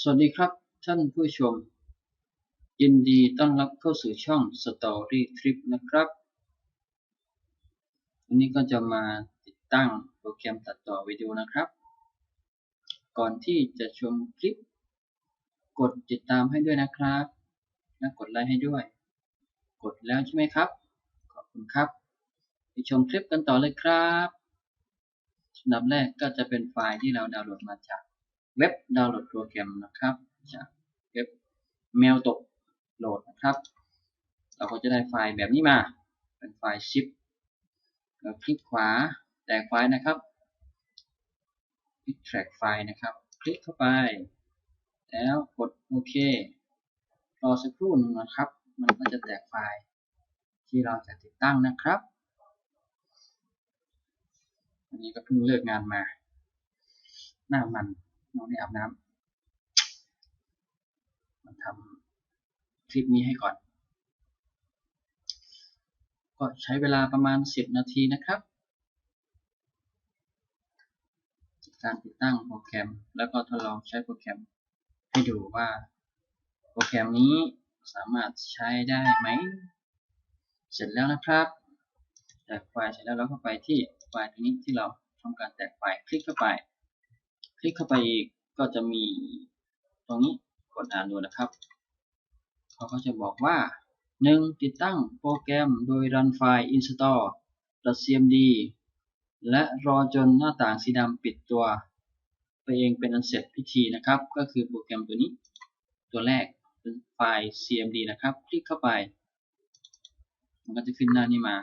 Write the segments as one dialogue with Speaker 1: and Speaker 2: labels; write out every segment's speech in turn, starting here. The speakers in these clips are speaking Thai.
Speaker 1: สวัสดีครับท่านผู้ชม ยินดีต้อนรับเข้าสู่ช่อง Story Trip นะครับวันนี้ก็จะมาติดตั้งโปรแกรมตัดต่อวิดีโอนะครับ ก่อนที่จะชมคลิป กดติดตามให้ด้วยนะครับและกดไลค์ให้ด้วย กดแล้วใช่ไหมครับ ขอบคุณครับไปชมคลิปกันต่อเลยครับอันดับแรกก็จะเป็นไฟล์ที่เราดาวน์โหลดมาจาก เว็บดาวน์โหลดโปรแกรมนะครับจากเว็บเมลตกโหลดนะครับ เราก็จะได้ไฟล์แบบนี้มา เป็นไฟล์ zip เราคลิกขวาแตกไฟล์นะครับคลิก track ไฟล์นะครับ คลิกเข้าไป แล้วกดโอเครอสักครู่หนึงนะครับ มันก็จะแตกไฟล์ที่เราจะติดตั้งนะครับวันนี้ก็เพิ่งเลิกงานมา หน้ามัน น้องได้อาบน้ำมันทำคลิปนี้ให้ก่อน ก็ใช้เวลาประมาณ 10 นาทีนะครับ การติดตั้งโปรแกรม แล้วก็ทดลองใช้โปรแกรม ให้ดูว่า โปรแกรมนี้สามารถใช้ได้ไหม เสร็จแล้วนะครับแตกไฟล์เสร็จแล้วเราก็ไปที่ไฟล์ตัวนี้ที่เราทำการแตกไฟล์คลิกเข้าไป ลิกเข้าไปก็จะมีตรงนี้กดอ่านดูนะครับ เขาก็จะบอกว่า 1. ติดตั้งโปรแกรมโดย run file install .cmd และรอจนหน้าต่างสีดำปิดตัว ไปเองเป็นอันเสร็จพิธีนะครับ ก็คือโปรแกรมตัวนี้ ตัวแรกเป็นไฟล์ cmd นะครับ คลิกเข้าไป มันก็จะขึ้นหน้านี้มา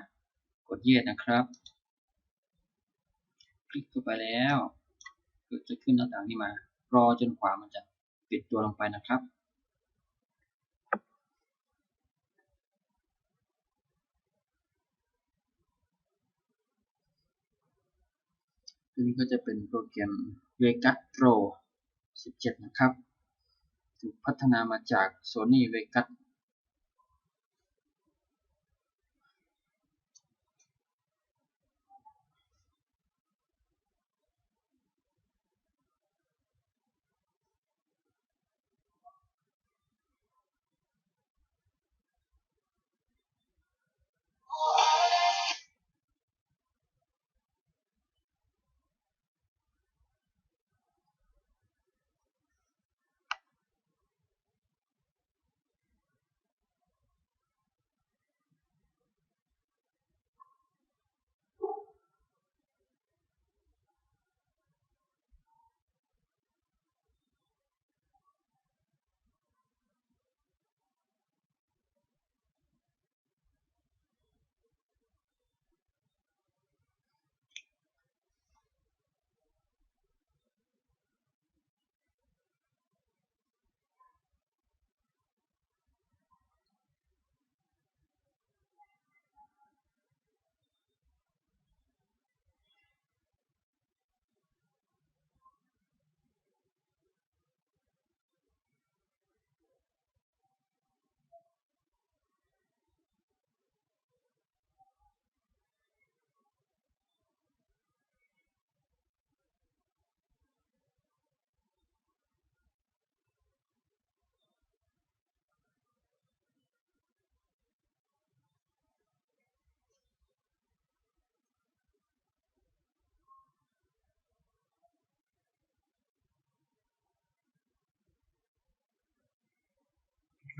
Speaker 1: กดเย็ดนะครับ คลิกเข้าไปแล้ว ก็จะขึ้นหน้าต่างนี้มา รอจนกว่ามันจะปิดตัวลงไปนะครับ ตัวนี้ก็จะเป็นโปรแกรม Vegas Pro 17 นะครับ ถูกพัฒนามาจาก Sony Vegas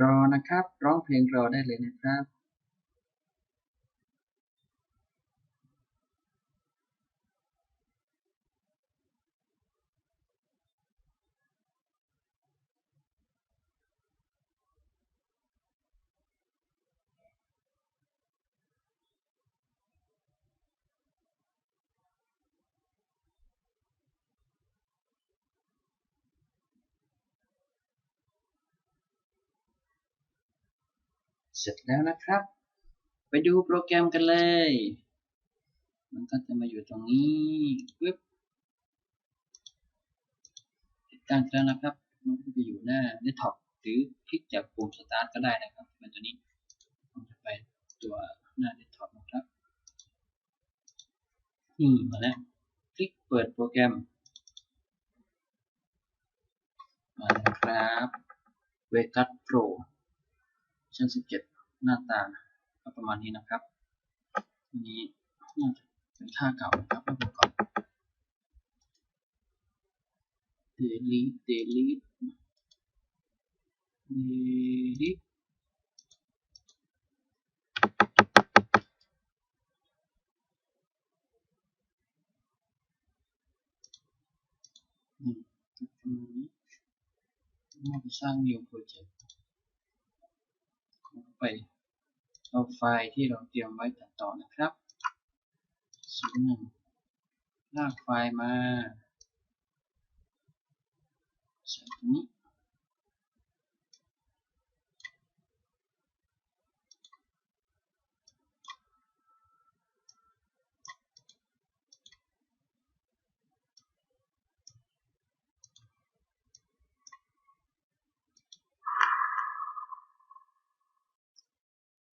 Speaker 1: รอนะครับ ร้องเพลงรอได้เลยนะครับ เสร็จแล้วนะครับ ไปดูโปรแกรมกันเลย มันก็จะมาอยู่ตรงนี้ปึ๊บติดตั้งแล้วนะครับ มันก็จะอยู่หน้า desktop หรือคลิกจากปุ่ม start ก็ได้นะครับเป็นตัวนี้ผมจะไปตัวหน้า desktop นะครับนี่มาแล้ว คลิกเปิดโปรแกรมมาแล้วครัครับเวกัสโปร ชั้น 17 หน้าตาก็ประมาณนี้นะครับอันนี้น่าจะเป็นค่าเก่านะครับระบบก่อน delete delete delete อืมประมาณนี้น่าจะสร้าง new project ไปเอาไฟล์ที่เราเตรียมไว้ตัดต่อนะครับศูนย์หนึ่งลากไฟล์มาใส่ตรงนี้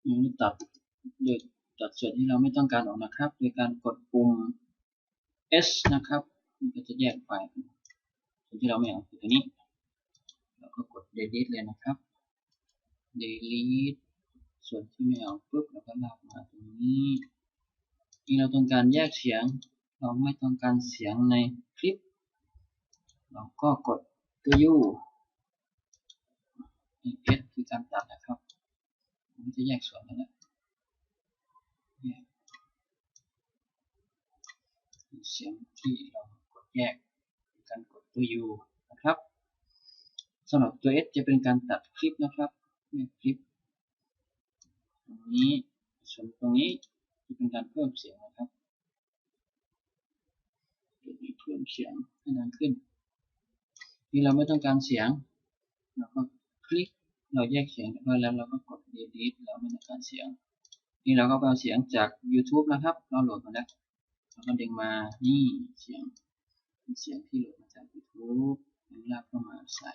Speaker 1: ย่างตัดโดยตัดส่วนที่เราไม่ต้องการออกนะครับ โดยการกดปุ่ม S นะครับ มันก็จะแยกไฟล์เป็นส่วนที่เราไม่เอาคือตัวนี้ เราก็กด delete เลยนะครับ delete ส่วนที่ไม่เอาปุ๊บเราก็ลากมาตรงนี้ นี่เราต้องการแยกเสียง เราไม่ต้องการเสียงในคลิป เราก็กดตัว U S คือการตัดนะครับ มันจะแยกส่วนแล้วนะแยกเสียงที่เรากดแยกการกดตัว U นะครับสำหรับตัว S จะเป็นการตัดคลิปนะครับแยกคลิปตรงนี้ส่วนตรงนี้จะเป็นการเพิ่มเสียงนะครับตัวนี้เพิ่มเสียงให้ดังขึ้น นี่เราไม่ต้องการเสียงเราก็คลิกเราแยกเสียงเรียบร้แล้วเราก็กด delete เราไม่ต้องการเสียง นี่เราก็เอาเสียงจาก YouTube นะครับเราโหลดมาแล้วเราก็ดึงมานี่เสียงเสียงที่โหลดมาจาก YouTube เราลากเข้ามาใส่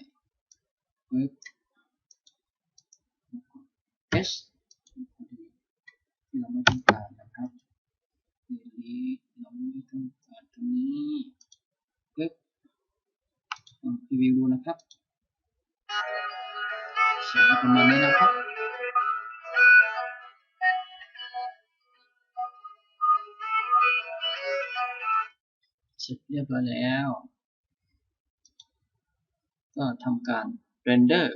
Speaker 1: ปึ๊บ S ที่เราไม่ต้องการนะครับ delete เราไม่ต้องการตรงนี้ปึ๊บลองพรีวิวดูนะครับเสียงประมาณนี้นะครับ ร็จเรียบร้อยแล้ว ก็ทำการ render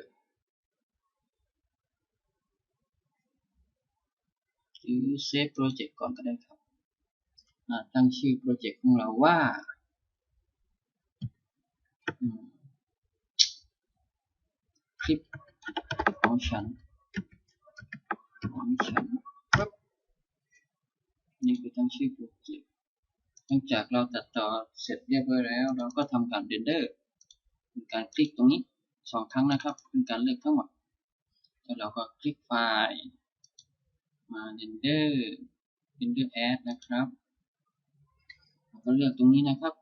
Speaker 1: หรือ save project ก่อนก็ได้ครับ ตั้งชื่อโปรเจกต์ของเราว่าคลิปของฉันของฉันครับนี่คือตั้งชื่อโปรเจกต์ หลังจากเราตัดต่อเสร็จเรียบร้อยแล้ว เราก็ทำการ render เป็นการคลิกตรงนี้สองครั้งนะครับ เป็นการเลือกทั้งหมดแล้วเราก็คลิกไฟล์มา render render add นะครับเราก็เลือกตรงนี้นะครับ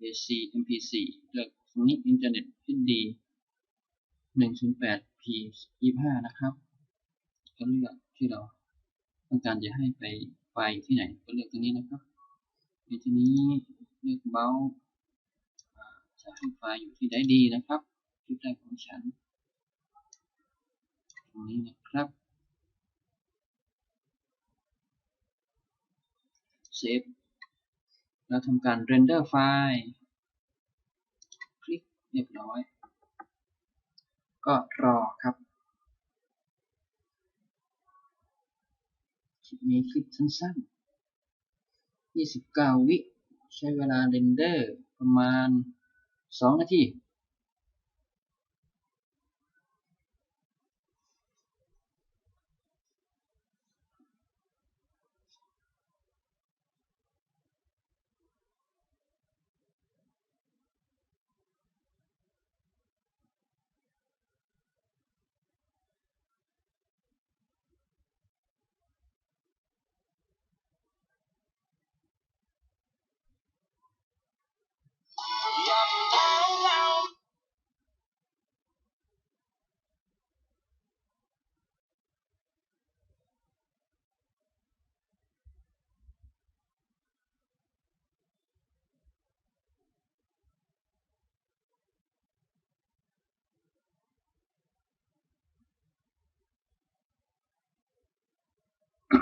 Speaker 1: AC MP4 เลือกตรงนี้ Internet HD 108p 25นะครับก็เลือกที่เราต้องการจะให้ไปไฟล์ที่ไหนก็เลือกตรงนี้นะครับ ในที่นี้เลือกเบาจะให้ไฟล์อยู่ที่ได้ดีนะครับคลิปแรกของฉัน ตรงนี้นะครับเซฟเราทำการ render ไฟล์คลิกเรียบร้อย ก็รอครับคลิปนี้คลิปสั้นๆ 29 วิ ใช้เวลาเดนเดอร์ประมาณ 2 นาที ก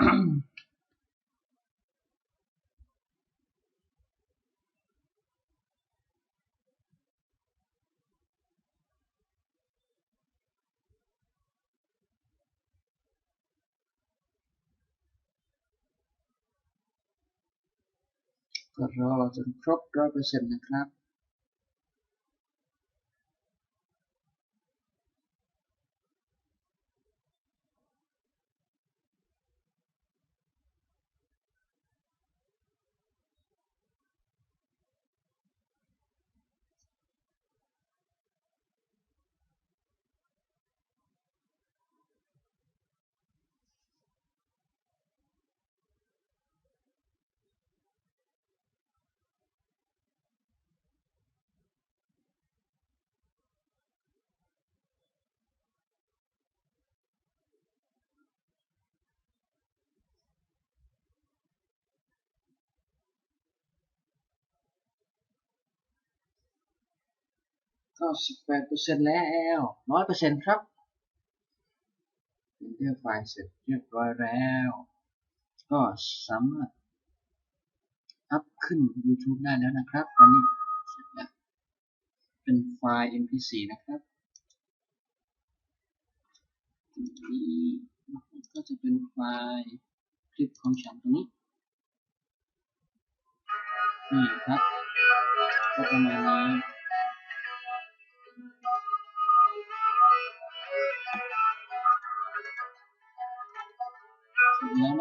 Speaker 1: ็รอจนครบร้อยเปอร์เซ็นต์นะครับ ก็สิบแปดเปอร์เซ็นต์แล้วร้อยเปอร์เซ็นต์ครับเป็นเลือกไฟล์เสร็จเรียบร้อยแล้ว ก็สามารถอัพขึ้น YouTube ได้แล้วนะครับตอนนี้เสร็จแล้วเป็นไฟล์ mp4 นะครับนี้ก็จะเป็นไฟล์คลิปของฉันตรงนี้นี่ครับก็ประมาณนี้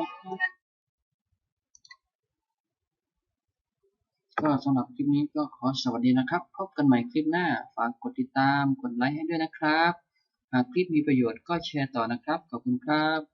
Speaker 1: นะครับก็สำหรับคลิปนี้ก็ขอสวัสดีนะครับ พบกันใหม่คลิปหน้า ฝากกดติดตาม กดไลค์ให้ด้วยนะครับ หากคลิปมีประโยชน์ก็แชร์ต่อนะครับ ขอบคุณครับ